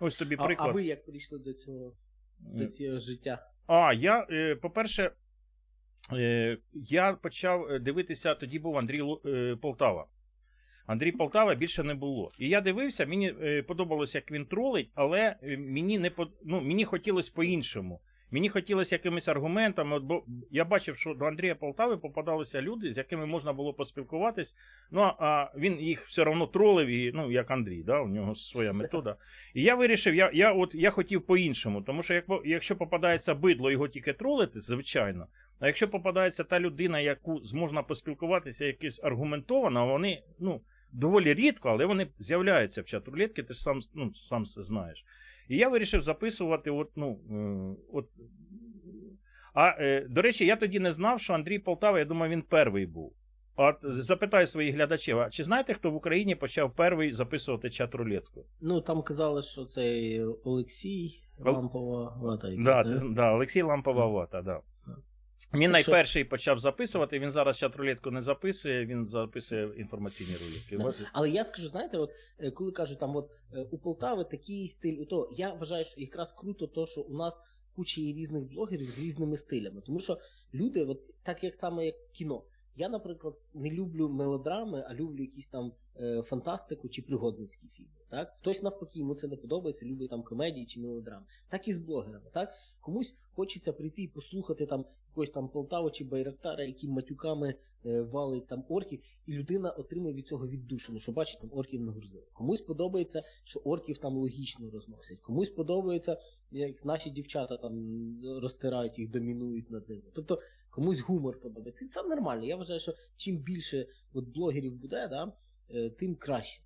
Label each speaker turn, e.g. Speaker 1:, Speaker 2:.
Speaker 1: Ось тобі
Speaker 2: А,
Speaker 1: приклад.
Speaker 2: а ви як прийшли до цього, до цього життя?
Speaker 1: А, я, е, по-перше, е, я почав е, дивитися, тоді був Андрій Полтава. Андрій Полтава більше не було. І я дивився, мені подобалося, як він тролить, але мені не ну, мені хотілося по-іншому. Мені хотілося якимись аргументами. От, бо я бачив, що до Андрія Полтави попадалися люди, з якими можна було поспілкуватись. Ну, а він їх все одно тролив, і, ну, як Андрій, да, у нього своя метода. І я вирішив, я, я, от, я хотів по-іншому, тому що як, якщо попадається бидло, його тільки тролити, звичайно. А якщо попадається та людина, яку зможна поспілкуватися якось аргументовано, вони ну, доволі рідко, але вони з'являються в чат рулетки, ти ж сам, ну, сам це знаєш. І я вирішив записувати, от, ну, е, от. А е, до речі, я тоді не знав, що Андрій Полтава, я думаю, він перший був. От запитаю своїх глядачів: а чи знаєте, хто в Україні почав перший записувати чат рулетку?
Speaker 2: Ну там казали, що це Олексій Лампова вата.
Speaker 1: Да,
Speaker 2: да?
Speaker 1: да, Олексій Лампова вата, да. Він найперший почав записувати, він зараз чат рулетку не записує, він записує інформаційні рулетки.
Speaker 2: Да. Але я скажу, знаєте, от е, коли кажуть, там от е, у Полтави такий стиль, у то я вважаю, що якраз круто, то що у нас куча є різних блогерів з різними стилями. Тому що люди, от так як саме як кіно. Я, наприклад, не люблю мелодрами, а люблю якісь там е, фантастику чи пригодницькі фільми. Так? Хтось навпаки, йому це не подобається, любить там комедії чи мелодрами. Так і з блогерами. Так? Комусь хочеться прийти і послухати там якогось там Полтаву чи Байрактара, які матюками е, валить там орків, і людина отримує від цього віддушину, що бачить, там орків нагрузили. Комусь подобається, що орків там логічно розносять. Комусь подобається, як наші дівчата там розтирають їх, домінують над ними. Тобто комусь гумор подобається. І це нормально. Я вважаю, що чим більше от блогерів буде, да, е, тим краще.